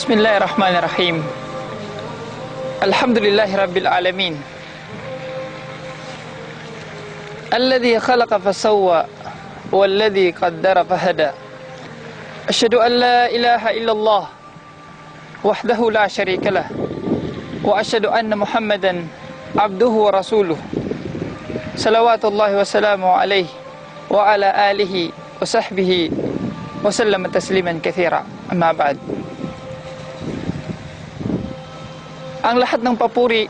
بسم الله الرحمن الرحيم الحمد لله رب العالمين الذي خلق فسوى والذي قدر فهدى أشهد أن لا إله إلا الله وحده لا شريك له وأشهد أن محمدا عبده ورسوله صلوات الله وسلامه عليه وعلى آله وصحبه وسلم تسليما كثيرا أما بعد ang lahat ng papuri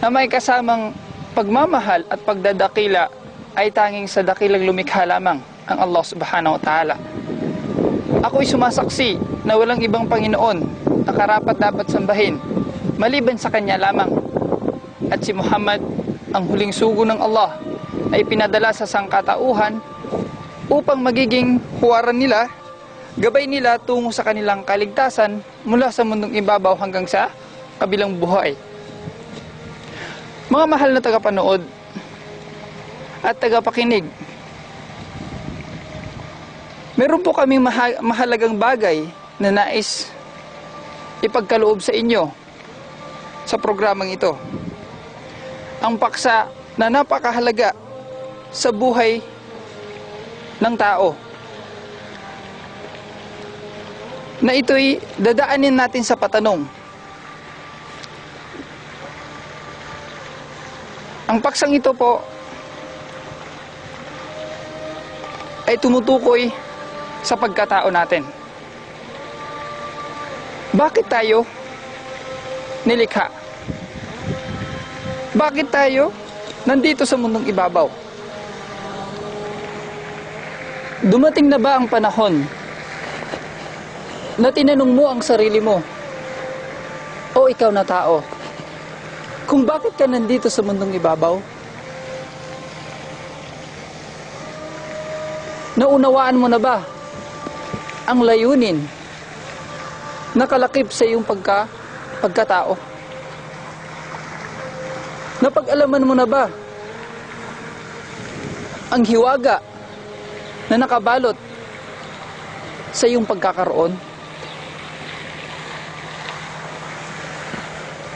na may kasamang pagmamahal at pagdadakila ay tanging sa dakilang lumikha lamang ang Allah subhanahu wa ta'ala. Ako'y sumasaksi na walang ibang Panginoon na karapat dapat sambahin maliban sa Kanya lamang. At si Muhammad, ang huling sugo ng Allah, ay pinadala sa sangkatauhan upang magiging huwaran nila gabay nila tungo sa kanilang kaligtasan mula sa mundong ibabaw hanggang sa kabilang buhay. Mga mahal na tagapanood at tagapakinig, meron po kaming maha- mahalagang bagay na nais ipagkaloob sa inyo sa programang ito. Ang paksa na napakahalaga sa buhay ng tao na ito'y dadaanin natin sa patanong. Ang paksang ito po ay tumutukoy sa pagkatao natin. Bakit tayo nilikha? Bakit tayo nandito sa mundong ibabaw? Dumating na ba ang panahon na tinanong mo ang sarili mo o ikaw na tao kung bakit ka nandito sa mundong ibabaw? Naunawaan mo na ba ang layunin na kalakip sa iyong pagka, pagkatao? Napag-alaman mo na ba ang hiwaga na nakabalot sa iyong pagkakaroon?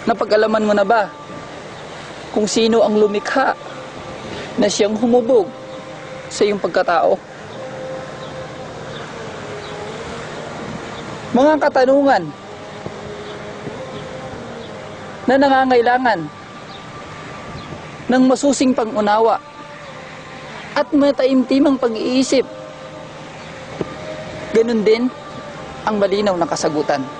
Napag-alaman mo na ba kung sino ang lumikha na siyang humubog sa iyong pagkatao? Mga katanungan na nangangailangan ng masusing pangunawa at mataimtimang pag-iisip. Ganun din ang malinaw na kasagutan.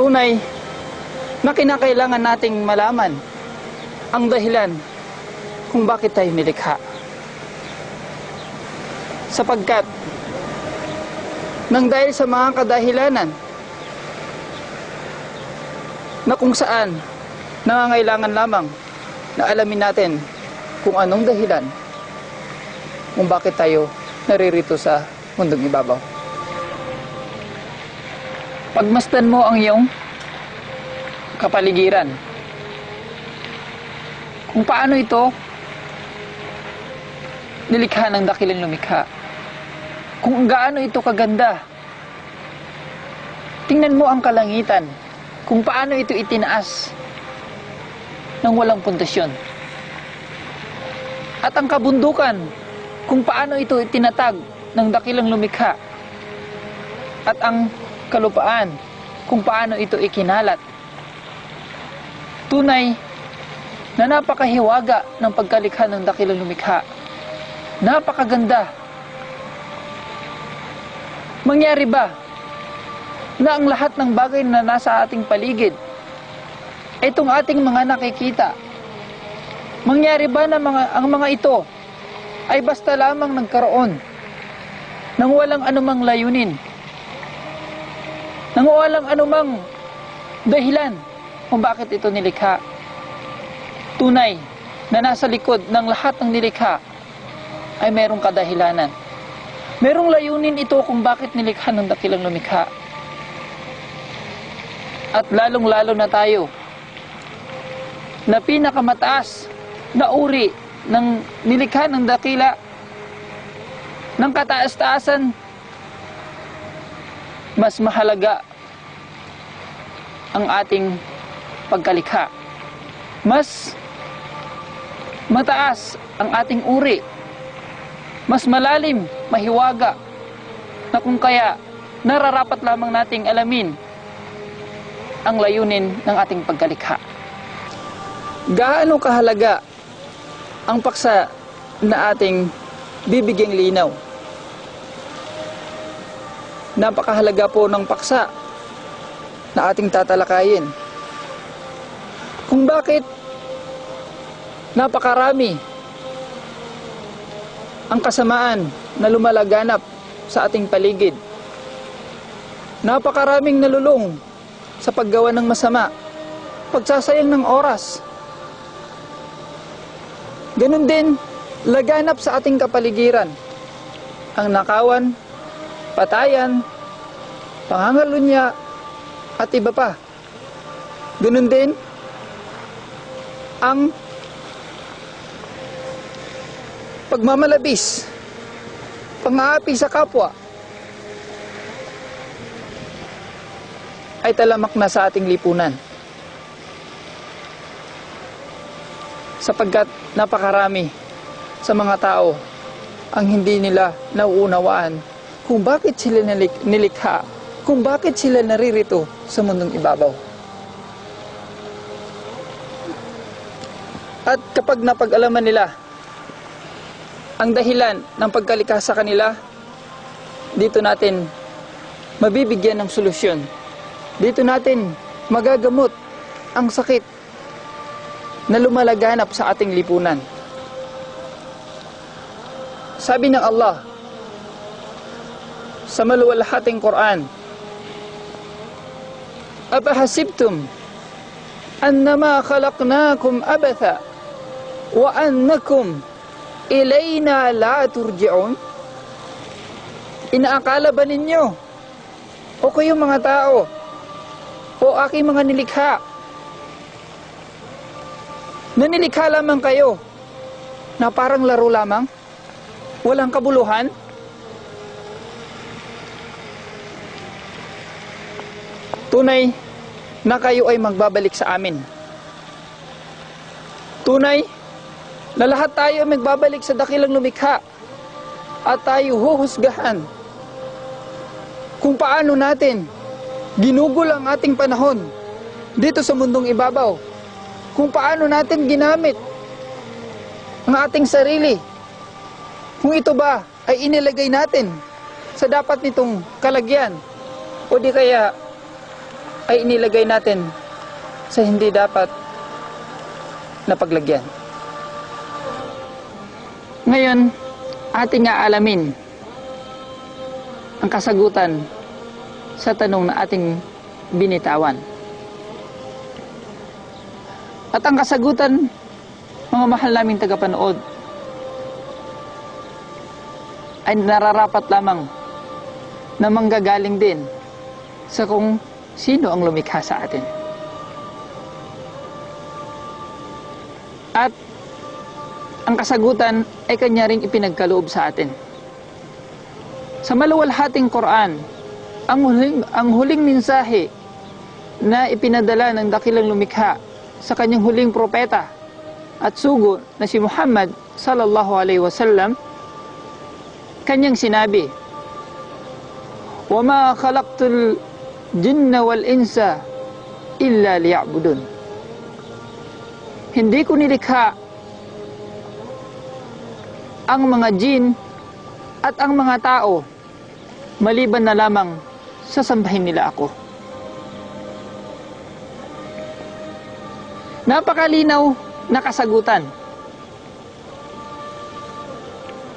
Tunay na kinakailangan nating malaman ang dahilan kung bakit tayo nilikha. Sapagkat nang dahil sa mga kadahilanan na kung saan nangangailangan lamang na alamin natin kung anong dahilan kung bakit tayo naririto sa mundong ibabaw. Pagmasdan mo ang iyong kapaligiran. Kung paano ito nilikha ng dakilang lumikha. Kung gaano ito kaganda. Tingnan mo ang kalangitan. Kung paano ito itinaas ng walang pundasyon. At ang kabundukan, kung paano ito itinatag ng dakilang lumikha. At ang kalupaan kung paano ito ikinalat. Tunay na napakahiwaga ng pagkalikha ng dakilang lumikha. Napakaganda. Mangyari ba na ang lahat ng bagay na nasa ating paligid, itong ating mga nakikita, mangyari ba na mga, ang mga ito ay basta lamang nagkaroon ng walang anumang layunin nang walang anumang dahilan kung bakit ito nilikha. Tunay na nasa likod ng lahat ng nilikha ay merong kadahilanan. Merong layunin ito kung bakit nilikha ng dakilang lumikha. At lalong-lalo na tayo na pinakamataas na uri ng nilikha ng dakila ng kataas-taasan, mas mahalaga ang ating pagkalikha. Mas mataas ang ating uri. Mas malalim, mahiwaga, na kung kaya nararapat lamang nating alamin ang layunin ng ating pagkalikha. Gaano kahalaga ang paksa na ating bibigyang linaw? Napakahalaga po ng paksa na ating tatalakayin. Kung bakit napakarami ang kasamaan na lumalaganap sa ating paligid. Napakaraming nalulung sa paggawa ng masama, pagsasayang ng oras. Ganun din, laganap sa ating kapaligiran. Ang nakawan, patayan, pangangalunya, at iba pa. Ganun din, ang pagmamalabis, pang-aapi sa kapwa, ay talamak na sa ating lipunan. Sapagkat napakarami sa mga tao ang hindi nila nauunawaan kung bakit sila nilik- nilikha, kung bakit sila naririto sa mundong ibabaw. At kapag napag-alaman nila ang dahilan ng pagkalikha sa kanila, dito natin mabibigyan ng solusyon. Dito natin magagamot ang sakit na lumalaganap sa ating lipunan. Sabi ng Allah sa maluwalhating Quran, Apahasibtum annama khalaqnakum abatha wa annakum ilayna la turji'un? Inaakala ba ninyo o kayo mga tao o aking mga nilikha na nilikha lamang kayo na parang laro lamang walang kabuluhan tunay na kayo ay magbabalik sa amin. Tunay na lahat tayo ay magbabalik sa dakilang lumikha at tayo huhusgahan kung paano natin ginugol ang ating panahon dito sa mundong ibabaw. Kung paano natin ginamit ang ating sarili. Kung ito ba ay inilagay natin sa dapat nitong kalagyan. O di kaya ay inilagay natin sa hindi dapat na paglagyan. Ngayon, ating aalamin ang kasagutan sa tanong na ating binitawan. At ang kasagutan, mga mahal naming tagapanood, ay nararapat lamang na manggagaling din sa kung sino ang lumikha sa atin. At ang kasagutan ay kanya ring ipinagkaloob sa atin. Sa maluwalhating Quran, ang huling, ang huling mensahe na ipinadala ng dakilang lumikha sa kanyang huling propeta at sugo na si Muhammad sallallahu alaihi wasallam kanyang sinabi وَمَا خَلَقْتُ jinna wal insa illa liya'budun. Hindi ko nilikha ang mga jin at ang mga tao maliban na lamang sasambahin nila ako. Napakalinaw na kasagutan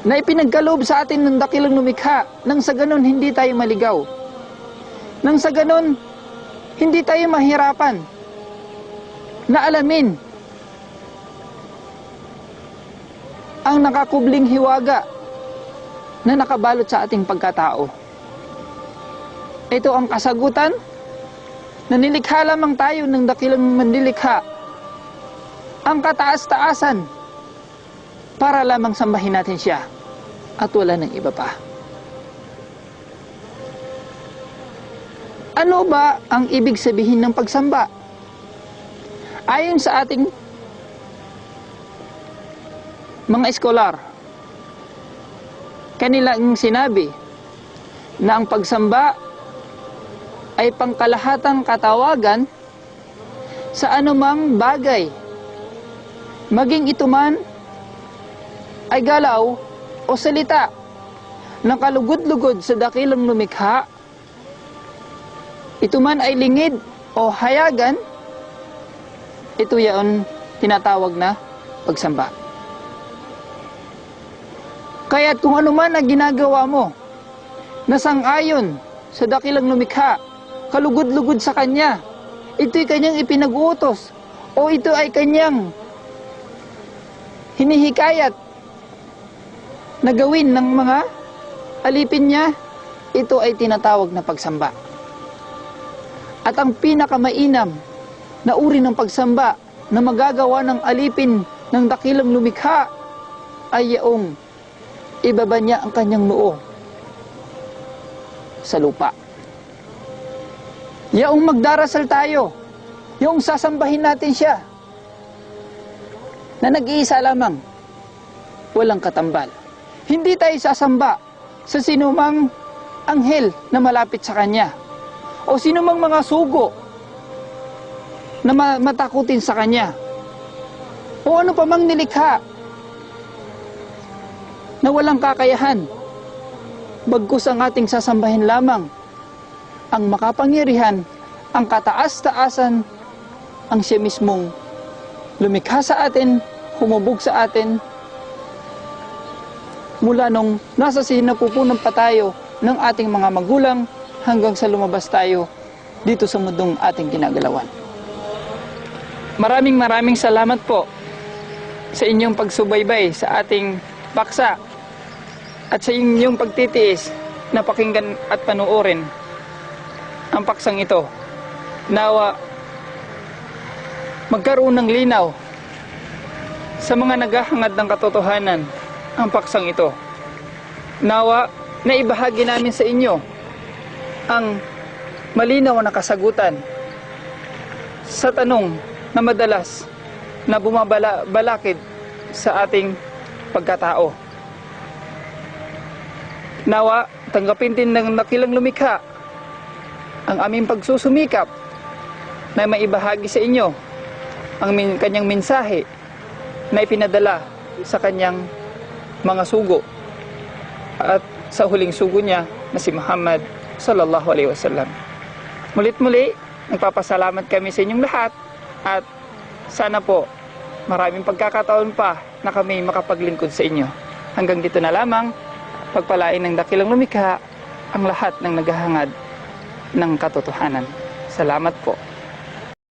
na ipinagkaloob sa atin ng dakilang lumikha nang sa ganun hindi tayo maligaw nang sa ganon, hindi tayo mahirapan na alamin ang nakakubling hiwaga na nakabalot sa ating pagkatao. Ito ang kasagutan na nilikha lamang tayo ng dakilang mandilikha ang kataas-taasan para lamang sambahin natin siya. at wala ng iba pa. Ano ba ang ibig sabihin ng pagsamba? Ayon sa ating mga eskolar, kanilang sinabi na ang pagsamba ay pangkalahatang katawagan sa anumang bagay, maging ito man ay galaw o salita ng kalugod-lugod sa dakilang lumikha, ito man ay lingid o hayagan, ito yaon tinatawag na pagsamba. Kaya't kung ano man ang ginagawa mo, na sang-ayon sa dakilang lumikha, kalugod-lugod sa Kanya, ito'y Kanyang ipinag-utos, o ito ay Kanyang hinihikayat na gawin ng mga alipin niya, ito ay tinatawag na pagsamba. At ang pinakamainam na uri ng pagsamba na magagawa ng alipin ng dakilang lumikha ay yaong ibaba niya ang kanyang noo sa lupa. Yaong magdarasal tayo, yung sasambahin natin siya na nag-iisa lamang, walang katambal. Hindi tayo sasamba sa sinumang anghel na malapit sa kanya o sinumang mga sugo na ma- matakutin sa kanya? O ano pa mang nilikha na walang kakayahan? Bagkus ang ating sasambahin lamang ang makapangyarihan ang kataas-taasan ang siya mismong lumikha sa atin humubog sa atin. Mula nung nasa sinapupunan pa tayo ng ating mga magulang hanggang sa lumabas tayo dito sa mundong ating ginagalawan. Maraming maraming salamat po sa inyong pagsubaybay sa ating paksa at sa inyong pagtitiis na pakinggan at panuorin ang paksang ito. Nawa magkaroon ng linaw sa mga naghahangad ng katotohanan ang paksang ito. Nawa na ibahagi namin sa inyo ang malinaw na kasagutan sa tanong na madalas na bumabalakid sa ating pagkatao. Nawa, tanggapin din ng nakilang lumikha ang aming pagsusumikap na maibahagi sa inyo ang min- kanyang mensahe na ipinadala sa kanyang mga sugo at sa huling sugo niya na si Muhammad sallallahu alaihi wasallam. Mulit muli, nagpapasalamat kami sa inyong lahat at sana po maraming pagkakataon pa na kami makapaglingkod sa inyo. Hanggang dito na lamang, pagpalain ng dakilang lumikha ang lahat ng naghahangad ng katotohanan. Salamat po.